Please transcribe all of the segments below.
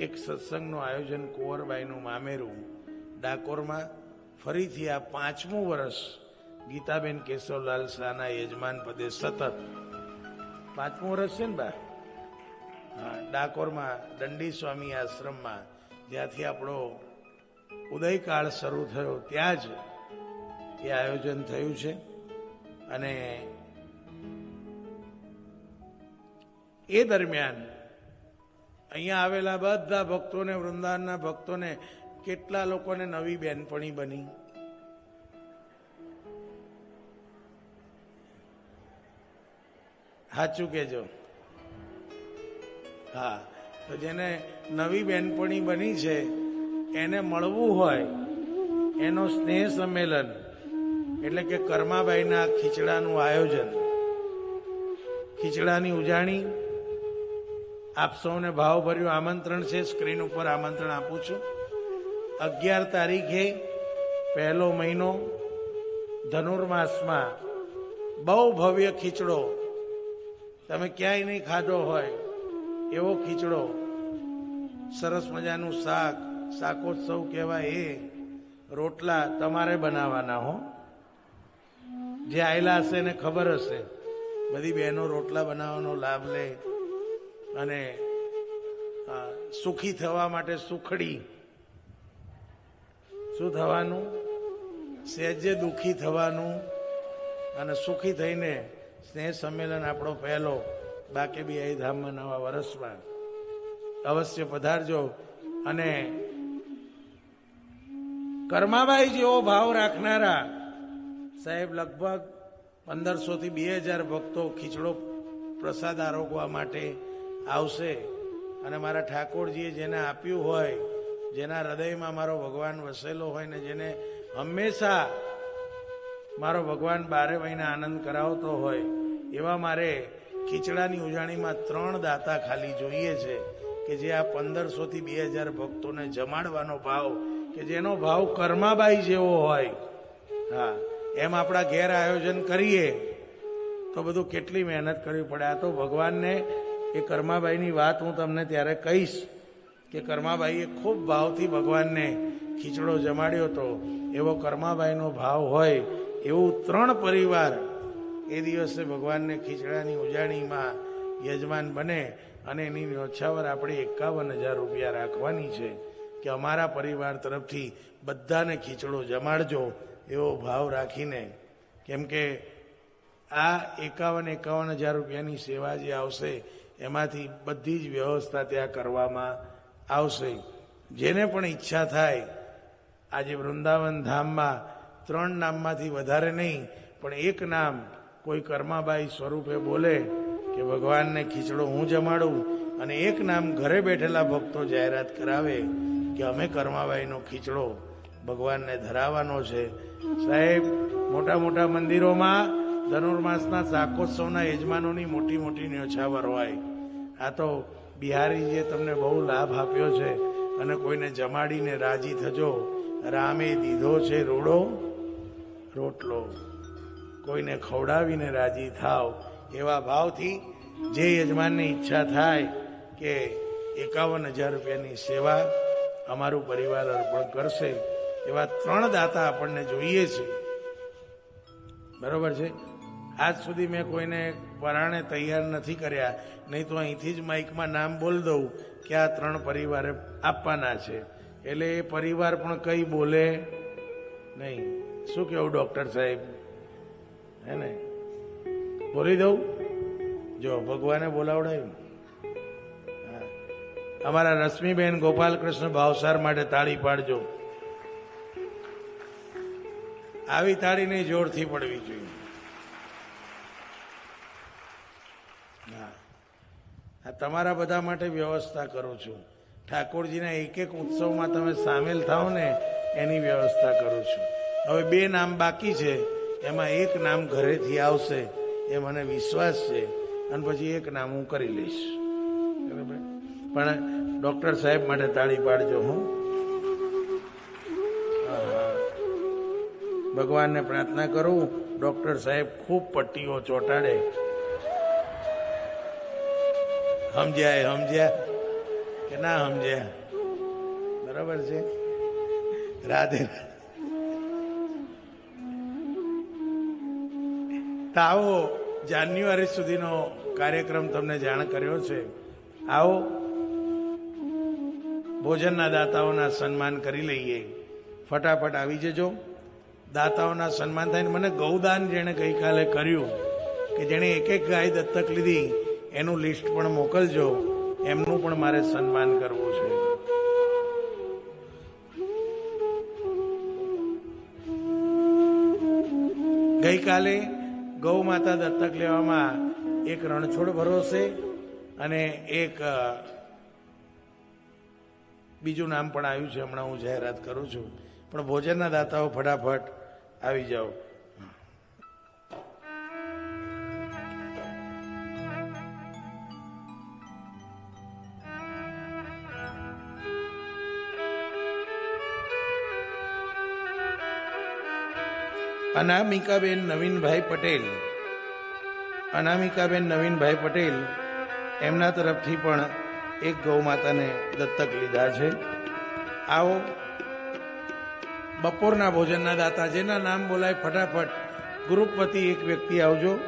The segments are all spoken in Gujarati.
એક સત્સંગનું આયોજન કુંવરબાઈનું મામેરું. ડાકોરમાં ફરીથી આ પાંચમું વર્ષ ગીતાબેન કેશવલાલ શાહના યજમાન પદે સતત. પાંચમું વર્ષ છે ને બા? હા, ડાકોરમાં દંડી સ્વામી આશ્રમમાં જ્યાંથી આપણો ઉદયકાળ શરૂ થયો ત્યાં જ એ આયોજન થયું છે. અને એ દરમિયાન અહીંયા આવેલા બધા ભક્તોને, વૃંદાવનના ભક્તોને કેટલા લોકોને નવી બહેનપણી બની? સાચું કેજો હા, તો જેને નવી બેનપણી બની છે, એને મળવું હોય, એનો સ્નેહ સંમેલન, એટલે કે કર્માબાઈના ખીચડાનું આયોજન, ખીચડાની ઉજાણી આપ સૌને ભાવભર્યું આમંત્રણ છે. સ્ક્રીન ઉપર આમંત્રણ આપું છું. અગિયાર તારીખે પહેલો મહિનો ધનુર્માસમાં બહુ ભવ્ય ખીચડો. તમે ક્યાંય નહીં ખાધો હોય એવો ખીચડો. સરસ મજાનું શાક, શાકોત્સવ કહેવાય એ. રોટલા તમારે બનાવવાના હો. જે આયેલા હશે એને ખબર હશે. બધી બહેનો રોટલા બનાવવાનો લાભ લે. અને સુખી થવા માટે સુખડી. શું થવાનું? સહેજે દુખી થવાનું અને સુખી થઈને સ્નેહ સંમેલન આપણો પહેલો બાકી બી અહીં ધામમાં નવા વર્ષમાં અવશ્ય પધારજો અને કર્માબાઈ જેવો ભાવ રાખનારા સાહેબ લગભગ પંદરસો થી બે હજાર ભક્તો ખીચડો પ્રસાદ આરોગવા માટે આવશે. અને મારા ઠાકોરજીએ જેને આપ્યું હોય, જેના હૃદયમાં મારો ભગવાન વસેલો હોય ને જેને હંમેશા મારો ભગવાન બારે મહિને આનંદ કરાવતો હોય, એવા મારે ખીચડાની ઉજાણીમાં ત્રણ દાતા ખાલી જોઈએ છે કે જે આ પંદરસોથી બે હજાર ભક્તોને જમાડવાનો ભાવ, કે જેનો ભાવ કર્માબાઈ જેવો હોય. હા, એમ આપણા ઘેર આયોજન કરીએ, તો બધું કેટલી મહેનત કરવી પડે. આ તો ભગવાનને એ કર્માબાઈની વાત હું તમને ત્યારે કહીશ કે કર્માબાઈએ ખૂબ ભાવથી ભગવાનને ખીચડો જમાડ્યો હતો. એવો કર્માબાઈનો ભાવ હોય એવું ત્રણ પરિવાર એ દિવસે ભગવાનને ખીચડાની ઉજાણીમાં યજમાન બને અને એની ન્યોછાવર આપણે એકાવન હજાર રૂપિયા રાખવાની છે કે અમારા પરિવાર તરફથી બધાને ખીચડો જમાડજો એવો ભાવ રાખીને. કેમ કે આ એકાવન એકાવન હજાર રૂપિયાની સેવા જે આવશે એમાંથી બધી જ વ્યવસ્થા ત્યાં કરવામાં આવશે. જેને પણ ઈચ્છા થાય, આજે વૃંદાવન ધામમાં ત્રણ નામમાંથી વધારે નહીં, પણ એક નામ કોઈ કર્માબાઈ સ્વરૂપે બોલે કે ભગવાનને ખીચડો હું જમાડું અને એક નામ ઘરે બેઠેલા ભક્તો જાહેરાત કરાવે કે અમે કર્માબાઈનો ખીચડો ભગવાનને ધરાવવાનો છે. સાહેબ, મોટા મોટા મંદિરોમાં ધનુર્માસના શાકોત્સવના યજમાનોની મોટી મોટી ન્યોછાવર હોય. આ તો બિહારીજીએ તમને બહુ લાભ આપ્યો છે અને કોઈને જમાડીને રાજી થજો. રામે દીધો છે રોડો, રોટલો. કોઈને ખવડાવીને રાજી થાવ. એવા ભાવથી જે યજમાનની ઈચ્છા થાય કે એકાવન હજાર રૂપિયાની સેવા અમારું પરિવાર અર્પણ કરશે. એવા ત્રણ દાતા આપણને જોઈએ છે. બરોબર છે? આજ સુધી મેં કોઈને પરાણે તૈયાર નથી કર્યા. નહીં તો અહીંથી જ માઇકમાં નામ બોલ દઉં કે આ ત્રણ પરિવારે આપવાના છે. એટલે એ પરિવાર પણ કંઈ બોલે નહીં. શું કહેવું, ડૉક્ટર સાહેબ? હે ને? બોલી દઉં? જો, ભગવાને બોલાવડાયું. અમારા રશ્મિબેન ગોપાલકૃષ્ણ ભાવસાર માટે તાળી પાડજો. આવી તાળીની જોરથી પડવી જોઈએ હા આ તમારા બધા માટે વ્યવસ્થા કરું છું. ઠાકોરજીના એક એક ઉત્સવમાં તમે સામેલ થાઓ ને, એની વ્યવસ્થા કરું છું. હવે બે નામ બાકી છે, એમાં એક નામ ઘરેથી આવશે, એ મને વિશ્વાસ છે, અને પછી એક નામ હું કરી લઈશ. બરાબર? પણ ડોક્ટર સાહેબ માટે તાળી પાડજો, હા. ભગવાનને પ્રાર્થના કરું, ડોક્ટર સાહેબ ખૂબ પટ્ટીઓ ચોંટાડે. સમજ્યા સમજ્યા કે ના સમજ્યા. બરાબર છે? રાધે તો આવો જાન્યુઆરી સુધીનો કાર્યક્રમ તમને જાણ કર્યો છે. આવો. ભોજનના દાતાઓના સન્માન કરી લઈએ. ફટાફટ આવી જજો. દાતાઓના સન્માન થાય મને ગૌદાન જેણે ગઈકાલે કર્યું કે જેણે એક એક ગાય દત્તક લીધી. એનું લિસ્ટ પણ મોકલજો. એમનું પણ મારે સન્માન કરવું છે. ગઈકાલે ગૌ માતા દત્તક લેવામાં એક રણછોડ ભરોસે અને એક બીજું નામ પણ આવ્યું છે. હમણાં હું જાહેરાત કરું છું. પણ ભોજનના દાતાઓ ફટાફટ આવી જાઓ. અનામિકાબેન નવીનભાઈ પટેલ. અનામિકાબેન નવીનભાઈ પટેલ એમના તરફથી પણ એક ગૌ માતાને દત્તક લીધા છે. આવો. બપોરના ભોજનના દાતા જેના નામ બોલાય ફટાફટ ગ્રુપ વતી એક વ્યક્તિ આવજો.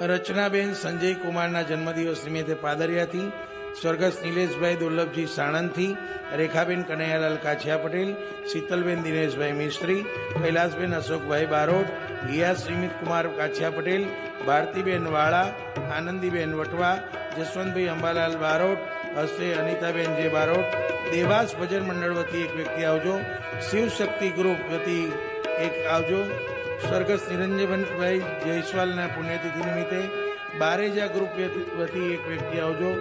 રચનાબેન સંજય કુમારના જન્મદિવસ નિમિત્તે પાદરિયાથી સ્વર્ગસ્થ નિલેશભાઈ દુર્લભજી સાણંદથી, રેખાબેન કનૈયાલાલ કાછિયા પટેલ, શીતલબેન દિનેશભાઈ મિસ્ત્રી, કૈલાસબેન અશોકભાઈ બારોટ, ગિયાસ શ્રીમિત કુમાર કાછિયા પટેલ, ભારતીબેન વાળા, આનંદીબેન વટવા, જસવંતભાઈ અંબાલાલ બારોટ, હસ્તે અનિતાબેન જે બારોટ, દેવાસ ભજન મંડળ વતી એક વ્યક્તિ આવજો, શિવ શક્તિ ગ્રુપ વતી એક આવજો. સ્વર્ગસ્થ નિરંજનભાઈ જયસ્વાલના પુણ્યતિથિ નિમિત્તે બારેજા ગ્રુપ વતી એક વ્યક્તિ આવજો.